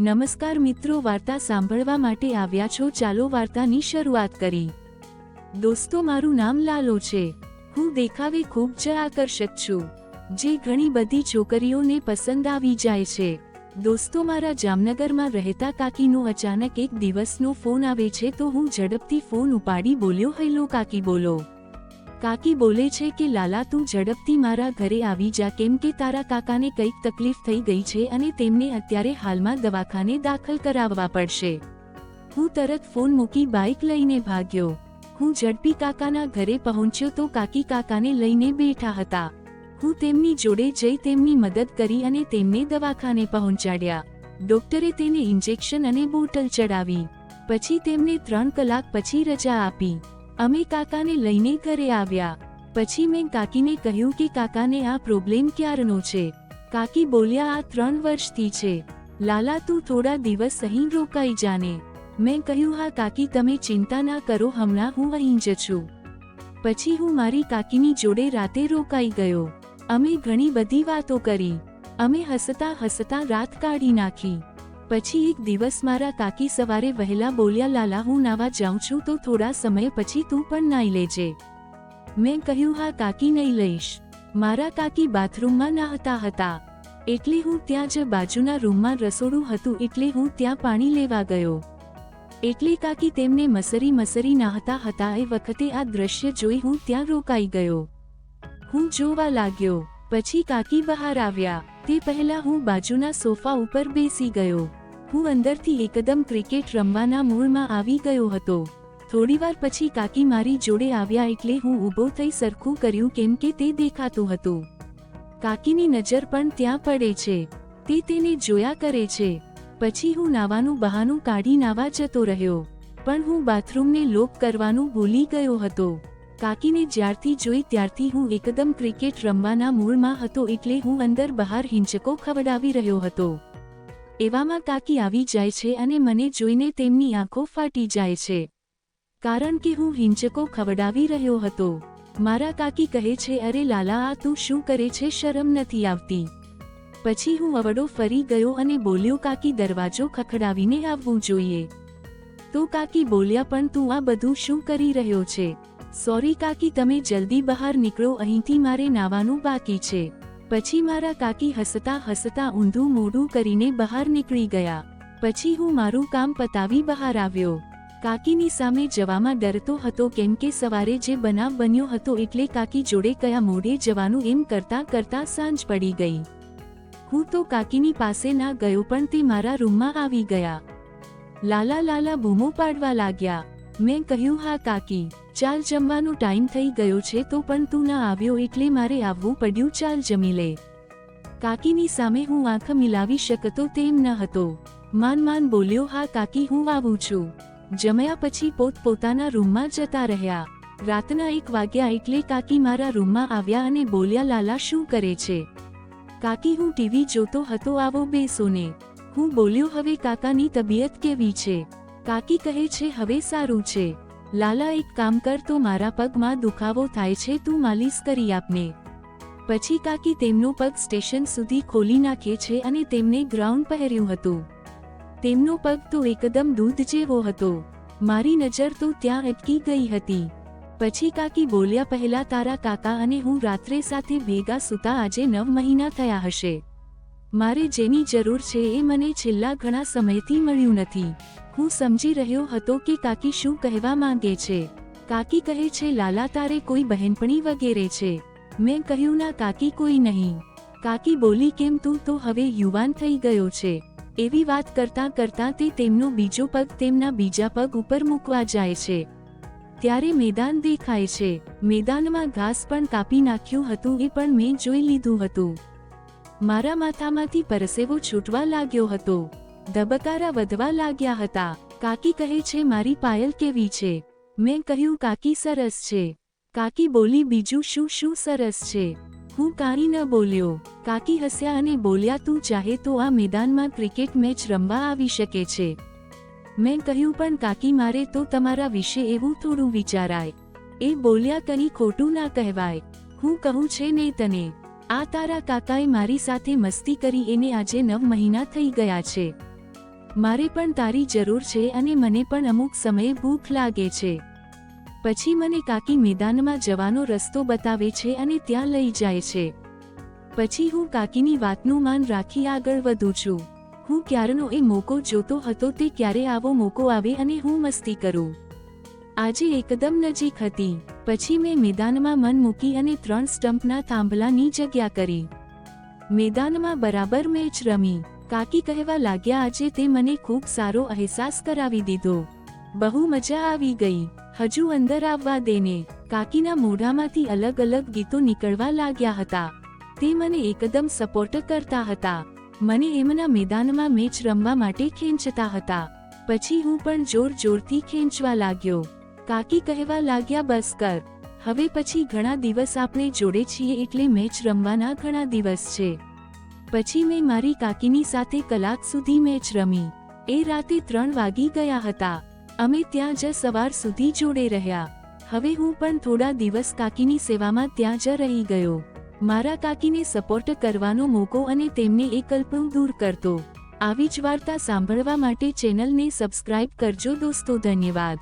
નમસ્કાર મિત્રો, વાર્તા સાંભળવા માટે આવ્યા છો. ચાલો વાર્તાની શરૂઆત કરી. દોસ્તો, મારું નામ લાલો છે. હું દેખાવે ખૂબ જ આકર્ષક છું. જે ઘણી બધી છોકરીઓને પસંદ આવી જાય છે. દોસ્તો, મારા જામનગરમાં રહેતા કાકીનો અચાનક એક દિવસનો ફોન આવે છે તો હું ઝડપથી ફોન ઉપાડી બોલ્યો, હેલો કાકી, બોલો. કાકી બોલે છે કે, લાલા, તું ઝડપથી મારા ઘરે આવી જા, કેમ કે તારા કાકાને કંઈક તકલીફ થઈ ગઈ છે અને તેમને અત્યારે હાલમાં દવાખાને દાખલ કરાવવા પડશે. હું તરત ફોન મૂકી બાઇક લઈને ભાગ્યો. હું ઝડપી કાકાના ઘરે પહોંચ્યો તો કાકી કાકાને લઈને બેઠા હતા. હું તેમની જોડે જઈ તેમની મદદ કરી અને તેમને દવાખાને પહોંચાડ્યા. ડોક્ટરે તેને ઇન્જેક્શન અને બોટલ ચડાવી. પછી તેમને ત્રણ કલાક પછી રજા આપી. અમે કાકાને લઈને ઘરે આવ્યા. પછી મેં કાકીને કહ્યું કે કાકાને આ પ્રોબ્લેમ ક્યારનો છે? કાકી બોલ્યા, આ ત્રણ વર્ષથી છે. લાલા, તું થોડા દિવસ અહીં રોકાઈ જાને. મેં કહ્યું, હા, કાકી, તમે ચિંતા ના કરો, હમણાં હું અહીં જ છું. પછી હું મારી કાકીની જોડે રાતે રોકાઈ ગયો. અમે ઘણી બધી વાતો કરી. અમે હસતા હસતા રાત કાઢી નાખી. પછી એક દિવસ મારા કાકી સવારે વહેલા બોલ્યા, લાલા, હું નાવા જાઉં છું, તો થોડા સમય પછી તું પણ નાઈ લેજે. મેં કહ્યું, હા, કાકી, નહીં લઈશ. મારા કાકી બાથરૂમમાં નાહતા હતા. એટલે હું ત્યાં જ બાજુના રૂમમાં રસોડું હતું, એટલે હું ત્યાં પાણી લેવા ગયો. એટલે કાકી તેમને મસરી મસરી નાહતા હતા. એ વખતે આ દ્રશ્ય જોઈ હું ત્યાં રોકાઈ ગયો. હું જોવા લાગ્યો. પછી કાકી બહાર આવ્યા. તે પહેલા હું બાજુના સોફા ઉપર બેસી ગયો. હું અંદરથી એકદમ ક્રિકેટ રમવાના મૂળમાં આવી ગયો હતો. થોડીવાર પછી કાકી મારી જોડે આવ્યા એટલે હું ઊભો થઈ સરખું કર્યું કેમ કે તે દેખાતું હતું. કાકીની નજર પણ ત્યાં પડે છે. તે તેને જોયા કરે છે. પછી હું નાવાનું બહાનું કાઢી નાવા જતો રહ્યો. પણ હું બાથરૂમને લોક કરવાનું ભૂલી ગયો હતો. કાકીને જ્યારથી જોઈ ત્યારથી હું એકદમ ક્રિકેટ રમવાના મૂળમાં હતો એટલે હું અંદર બહાર હિંચકો ખવડાવી રહ્યો હતો. એવામાં કાકી આવી જાય છે અને મને જોઈને તેમની આંખો ફાટી જાય છે. કારણ કે હું હિંચકો ખવડાવી રહ્યો હતો. મારા કાકી કહે છે, અરે લાલા, આ તું શું કરે છે? શરમ નથી આવતી. પછી હું અવડો ફરી ગયો અને બોલ્યો, કાકી, દરવાજો ખખડાવીને આવવું જોઈએ. તો કાકી બોલ્યા, પણ તું આ બધું શું કરી રહ્યો છે? સોરી કાકી, તમે જલ્દી બહાર નીકળો, અહીંથી મારે નાવાનું બાકી છે. પછી મારા કાકી હસતા હસતા ઊંધું મોઢું કરીને બહાર નીકળી ગયા. પછી હું મારું કામ પતાવી બહાર આવ્યો. કાકીની સામે જવામાં ડરતો હતો કેમ કે સવારે જે બનાવ બન્યો હતો એટલે કાકી જોડે કયા મોઢે જવાનું એમ કરતા કરતા સાંજ પડી ગઈ. હું તો કાકીની પાસે ના ગયો પણ તે મારા રૂમમાં આવી ગયા. લાલા લાલા બૂમો પાડવા લાગ્યા. મેં કહ્યું, હા કાકી. ચાલ જમવાનો ટાઈમ થઈ ગયો છે તો પણ તું ના આવ્યો એટલે મારે આવવું પડ્યું, ચાલ જમી લે. કાકીની સામે હું આંખ મિલાવી શકતો તેમ ન હતો. માન માન બોલ્યો, હા, કાકી, હું આવું છું. જમ્યા પછી પોત પોતાના રૂમમાં જતા રહ્યા. રાતના એક વાગ્યા એટલે કાકી મારા રૂમમાં આવ્યા અને બોલ્યા, લાલા, શું કરે છે? કાકી હું ટીવી જોતો હતો, આવો બેસોને હું બોલ્યો, હવે કાકાની તબિયત કેવી છે? કાકી કહે છે, હવે સારું છે. લાલા એક કામ કર, તો મારા પગમાં દુખાવો થાય છે, તું માલિશ કરી આપને. પછી કાકી તેમનો પગ સ્ટેશન સુધી ખોલી નાખે છે અને તેમને ગ્રાઉન્ડ પહેર્યું હતું. તેમનો પગ તો એકદમ દૂધ જેવો હતો. મારી નજર તો ત્યાં અટકી ગઈ હતી. પછી કાકી બોલ્યા, પહેલા તારા કાકા અને હું રાત્રે સાથે ભેગા સૂતા, આજે નવ મહિના થયા હશે. મારે જેની જરૂર છે એ મને છેલ્લા ઘણા સમયથી મળ્યું નથી. હું સમજી રહ્યો હતો કે કાકી શું કહેવા માંગે છે. કાકી કહે છે, લાલા, તારે કોઈ બહેનપણી વગેરે છે. મેં કહ્યું, ના, કાકી કોઈ નહીં. કાકી બોલી, કેમ તું? તો હવે યુવાન થઈ ગયો છે. એવી વાત કરતા કરતા તે તેમનો બીજો પગ તેમના બીજા પગ ઉપર મૂકવા જાય છે. ત્યારે મેદાન દેખાય છે. મેદાનમાં ઘાસ પણ કાપી નાખ્યું હતું, એ પણ મેં જોઈ લીધું હતું. મારા માથામાંથી પરસેવો છૂટવા લાગ્યો હતો. ધબકારા વધવા લાગ્યા હતા. કાકી કહે છે, મારી પાયલ કેવી છે? મેં કહ્યું, કાકી સરસ છે. કાકી બોલી, બીજું શું શું સરસ છે? હું કાંઈ ન બોલ્યો. કાકી હસ્યા અને બોલ્યા, તું ચાહે તો આ મેદાનમાં ક્રિકેટ મેચ રમવા આવી શકે છે. મેં કહ્યું, પણ કાકી, મારે તો તમારા વિશે એવું થોડું વિચારાય. એ બોલ્યા કરી ખોટું ના કહેવાય. હું કહું છે ને તને. આ તારા કાકાએ મારી સાથે મસ્તી કરી એને આજે નવ મહિના થઈ ગયા છે. મારે પણ તારી જરૂર છે અને મને પણ અમુક સમયે ભૂખ લાગે છે. પછી મને કાકી મેદાનમાં જવાનો રસ્તો બતાવે છે અને ત્યાં લઈ જાય છે. પછી હું કાકીની વાતનું માન રાખી આગળ વધું છું. હું ક્યારનો એ મોકો જોતો હતો તે ક્યારે આવો મોકો આવે અને હું મસ્તી કરું. આજે એકદમ નજીક હતી. પછી મેં મેદાનમાં મન મૂકી અને ત્રણ સ્ટમ્પના થાંભલાની જગ્યા કરી. મેદાનમાં બરાબર મેચ રમી. કાકી કહેવા લાગ્યા આજે તે મને ખૂબ સારો અહેસાસ કરાવી દીધો. બહુ મજા આવી ગઈ. હજુ અંદર આવવા દેને. કાકીના મોઢામાંથી અલગ અલગ ગીતો નીકળવા લાગ્યા હતા. તે મને એકદમ સપોર્ટ કરતા હતા. મને એમના મેદાનમાં મેચ રમવા માટે ખેંચતા હતા. પછી હું પણ જોર જોરથી ખેંચવા લાગ્યો. કાકી કહેવા લાગ્યા, બસ કર. હવે પછી ઘણા દિવસ આપણે જોડે છીએ એટલે મેચ રમવાના ઘણા દિવસ છે. પછી મેં મારી કાકીની સાથે કલાક સુધી મેચ રમી. એ રાતે ત્રણ વાગી ગયા હતા. અમે ત્યાં જ સવાર સુધી જોડે રહ્યા. હવે હું પણ થોડા દિવસ કાકીની સેવામાં ત્યાં જ રહી ગયો. મારા કાકીને સપોર્ટ કરવાનો મોકો અને તેમને એકલ્પનું દૂર કરતો. આવી જ વાર્તા સાંભળવા માટે ચેનલને સબસ્ક્રાઇબ કરજો દોસ્તો, ધન્યવાદ.